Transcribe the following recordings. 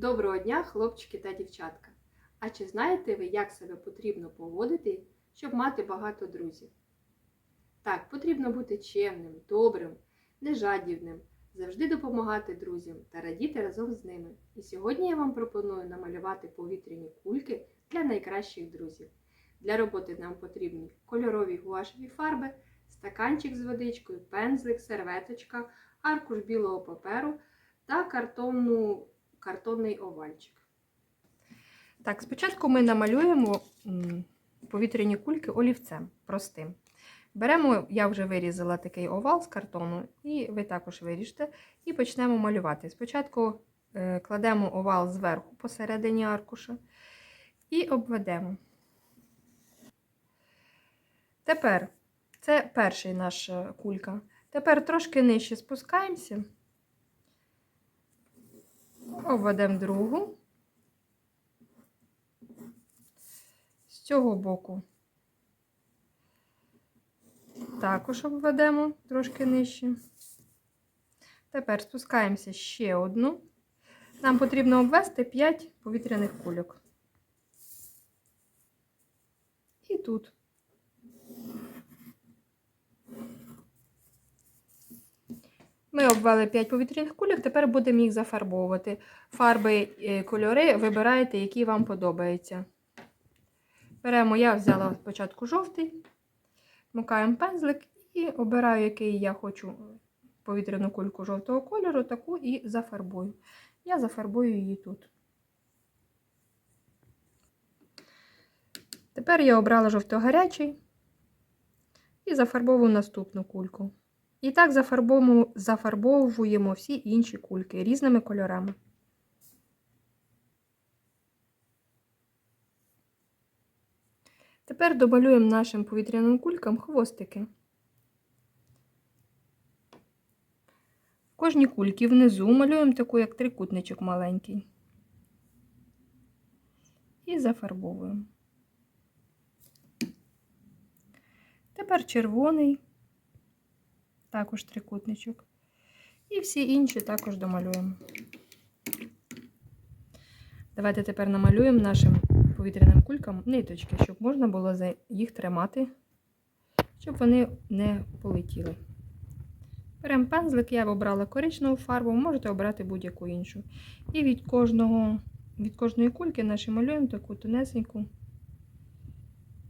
Доброго дня, хлопчики та дівчатка! А чи знаєте ви, як себе потрібно поводити, щоб мати багато друзів? Так, потрібно бути чемним, добрим, нежадібним, завжди допомагати друзям та радіти разом з ними. І сьогодні я вам пропоную намалювати повітряні кульки для найкращих друзів. Для роботи нам потрібні кольорові гуашеві фарби, стаканчик з водичкою, пензлик, серветочка, аркуш білого паперу та картонну, картонний овальчик. Так, спочатку ми намалюємо повітряні кульки олівцем простим. Беремо, я вже вирізала такий овал з картону, і ви також виріжте, і почнемо малювати. Спочатку е, кладемо овал зверху посередині аркуша і обведемо. Тепер це перший наш кулька. Тепер трошки нижче спускаємося, обведемо другу. з цього боку. Також обведемо трошки нижче. Тепер спускаємося ще одну. Нам потрібно обвести 5 повітряних кульок. І тут. Ми обвели 5 повітряних кульок, тепер будемо їх зафарбовувати. Фарби, е, кольори вибираєте, які вам подобаються. Беремо, я взяла спочатку жовтий, мукаємо пензлик і обираю, який я хочу повітряну кульку жовтого кольору, таку і зафарбую. Я зафарбую її тут. Тепер я обрала жовто-гарячий і зафарбовую наступну кульку. І так зафарбовуємо, всі інші кульки різними кольорами. Тепер домалюємо нашим повітряним кулькам хвостики. В кожній кульці внизу малюємо таку, як трикутничок маленький. І зафарбовуємо. Тепер червоний, також трикутничок. І всі інші також домалюємо. Давайте тепер намалюємо нашим повітряним кулькам ниточки, щоб можна було їх тримати, щоб вони не полетіли. Беремо пензлик, я обрала коричневу фарбу, можете обрати будь-яку іншу. І від кожного, від кожної кульки наші малюємо таку тонесеньку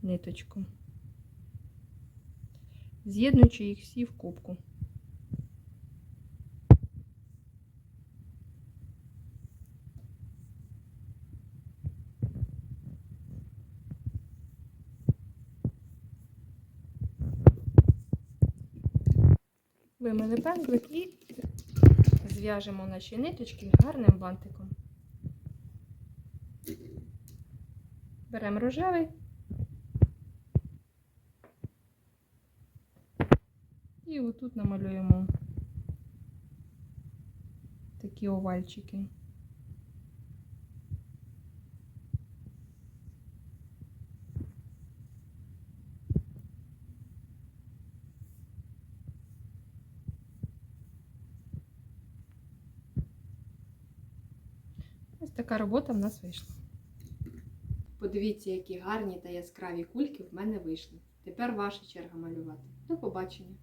ниточку, з'єднуючи їх всі в кубку. Вимили пензлик і зв'яжемо наші ниточки гарним бантиком. Беремо рожевий і отут намалюємо такі овальчики. Ось така робота в нас вийшла. Подивіться, які гарні та яскраві кульки в мене вийшли. Тепер ваша черга малювати. До побачення!